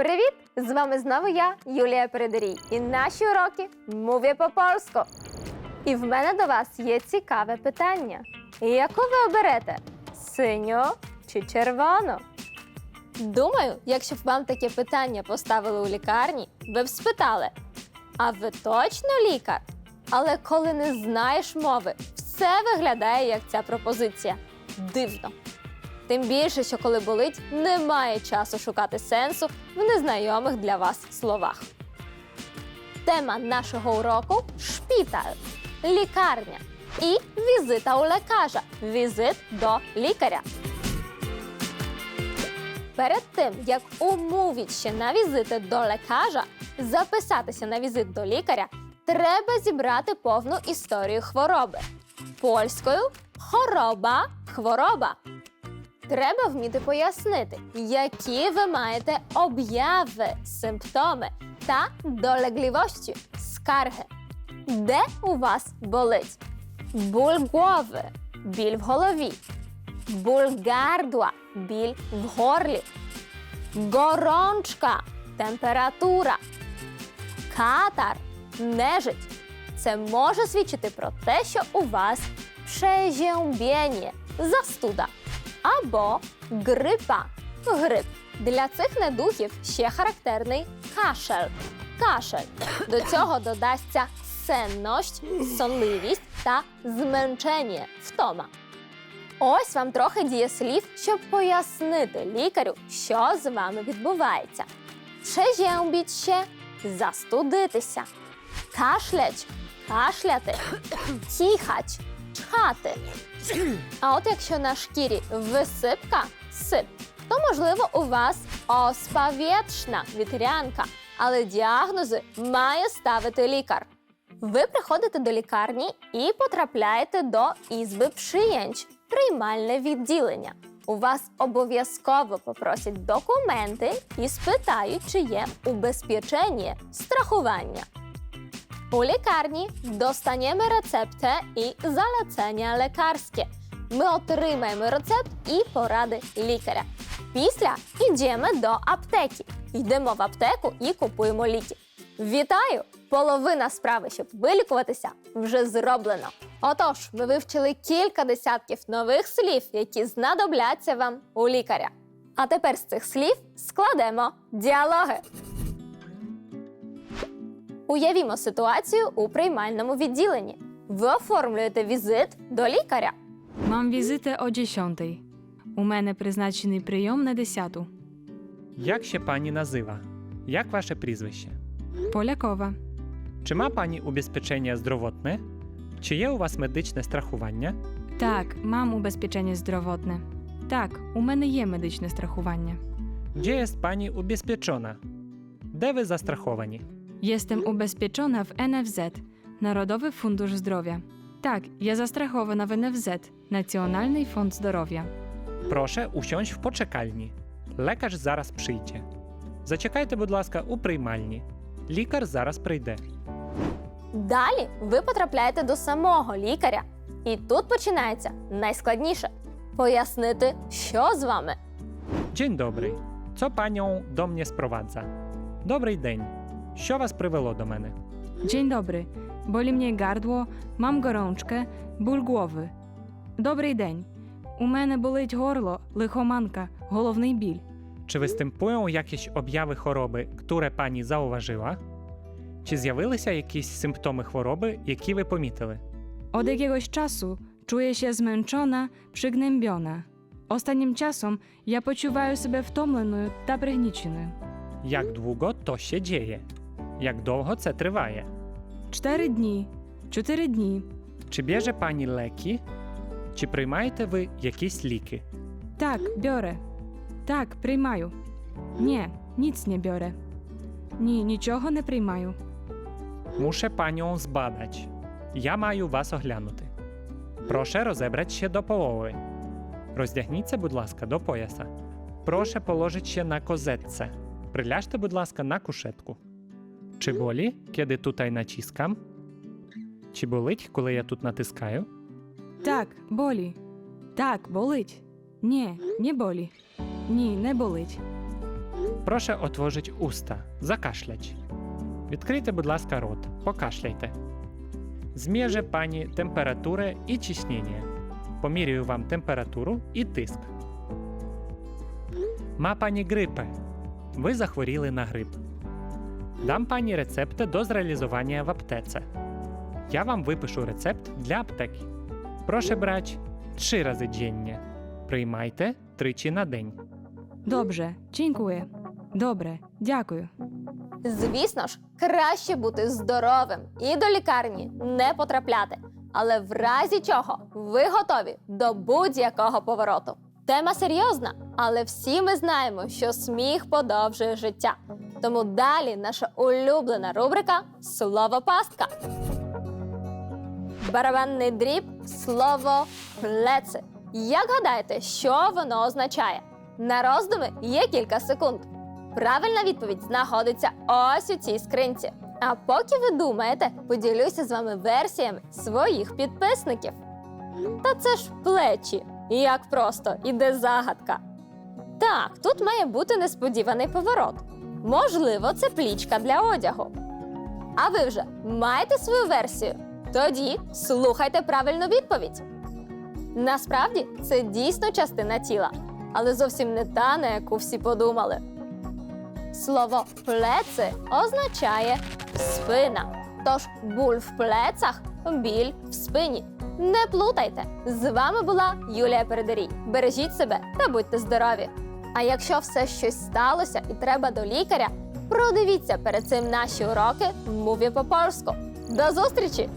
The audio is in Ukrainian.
Привіт! З вами знову я, Юлія Передарій, і наші уроки Мові по польську. І в мене до вас є цікаве питання. Яку ви оберете? Синю чи червону? Думаю, якщо б вам таке питання поставили у лікарні, ви б спитали: а ви точно лікар? Але коли не знаєш мови, все виглядає як ця пропозиція. Дивно. Тим більше, що коли болить, немає часу шукати сенсу в незнайомих для вас словах. Тема нашого уроку шпіталь лікарня і візита у лекаря. Візит до лікаря. Перед тим, як умовити ще на візити до лекаря, записатися на візит до лікаря, треба зібрати повну історію хвороби. Польською хороба, хвороба. Треба вміти пояснити, які ви маєте обяви, симптоми та долегливості, скарги. Де у вас болить? Ból głowy, біль в голові, ból gardła, біль в горлі, горончка, температура, катар, нежить. Це може свідчити про те, що у вас прzeziębienie, застуда або грипа. Грип. Для цих недугів ще характерний кашель. Кашель. До цього додасться сенність, сонливість та зменшення втома. Ось вам трохи дієслів, щоб пояснити лікарю, що з вами відбувається. Ще застудитися. Кашлять кашляти. Тіхать чхати. А от якщо на шкірі висипка сип, то можливо у вас оспа вєтшна вітрянка, але діагнози має ставити лікар. Ви приходите до лікарні і потрапляєте до ізби przyjęć – приймальне відділення. У вас обов'язково попросять документи і спитають, чи є убезпечення страхування. У лікарні достаємо рецепти і залецення лікарське. Ми отримаємо рецепт і поради лікаря. Після йдемо до аптеки. Йдемо в аптеку і купуємо ліки. Вітаю! Половина справи, щоб вилікуватися, вже зроблено. Отож, ми вивчили кілька десятків нових слів, які знадобляться вам у лікаря. А тепер з цих слів складемо діалоги. Уявімо ситуацію у приймальному відділенні. Ви оформлюєте візит до лікаря. Mam wizytę o 10. У мене призначений прийом на 10. Як ще пані назива? Як ваше прізвище? Полякова. Чи ма пані убезпечення здравотне? Чи є у вас медичне страхування? Так, mam убезпечення здравотне. Так, у мене є медичне страхування. Gdzie jest pani ubezpieczona? Де ви застраховані? Jestem ubezpieczona w NFZ, Narodowy Fundusz Zdrowia. Tak, ja zastrachowana w NFZ, Nacjonalny Fond Zdrowia. Проше усьонь в почекальні. Лекар зараз прийде. Зачекайте, будь ласка, у приймальні. Лікар зараз прийде. Далі ви потрапляєте до самого лікаря. І тут починається найскладніше пояснити, що з вами. Dzień dobry. Co panią do mnie sprowadza? Добрий день. Що вас привело до мене? Dzień dobry. Boli mnie gardło, mam gorączkę, ból głowy. Добрий день. У мене болить горло, лихоманка, головний біль. Чи występują jakieś objawy choroby, które pani zauważyła? Чи з'явилися якісь симптоми хвороби, які ви помітили? Od jakiegoś czasu czuję się zmęczona, przygnębiona. Ostatnim czasem ja poczuwаю себе втомленою та пригніченою. Як довго то ще діє? Як довго це триває? Чотири дні, чотири дні. Чи bierze pani leki? Чи приймаєте ви якісь ліки? Так, biorę. Так, приймаю. Ні, ніц не biorę. Ні, нічого не приймаю. Muszę panią zbadać. Ja маю вас оглянути. Proszę rozebrać się do połowy. Роздягніться, будь ласка, до пояса. Proszę położyć się na kozetce. Приляжте, будь ласка, на кушетку. Чи болі, kiedy tutaj naciskam? Чи болить, коли я тут натискаю? Так, болі. Так, болить. Ні, не болі. Ні, не болить. Proszę otworzyć usta, zakaszleć. Відкрийте, будь ласка, рот, покашляйте. Зміже пані температурę і ciśnienie. Помірюю вам температуру і тиск. Ма пані грипе. Ви захворіли на грип. Дам пані рецепти до зреалізування в аптеці. Я вам випишу рецепт для аптеки. Прошу брати три рази dziennie. Приймайте тричі на день. Dobrze, dziękuję. Добре, дякую. Звісно ж, краще бути здоровим і до лікарні не потрапляти. Але в разі чого ви готові до будь-якого повороту. Тема серйозна, але всі ми знаємо, що сміх подовжує життя. Тому далі наша улюблена рубрика Слово пастка. Барабанний дріб слово плеци. Як гадаєте, що воно означає? На роздуми є кілька секунд. Правильна відповідь знаходиться ось у цій скринці. А поки ви думаєте, поділюся з вами версіями своїх підписників. Та це ж плечі. Як просто іде загадка. Так, тут має бути несподіваний поворот. Можливо, це плічка для одягу. А ви вже маєте свою версію? Тоді слухайте правильну відповідь. Насправді це дійсно частина тіла, але зовсім не та, на яку всі подумали. Слово плеци означає спина. Тож буль в плецах, біль в спині. Не плутайте! З вами була Юлія Передерій. Бережіть себе та будьте здорові! А якщо все щось сталося і треба до лікаря, продивіться перед цим наші уроки в мові по польську. До зустрічі!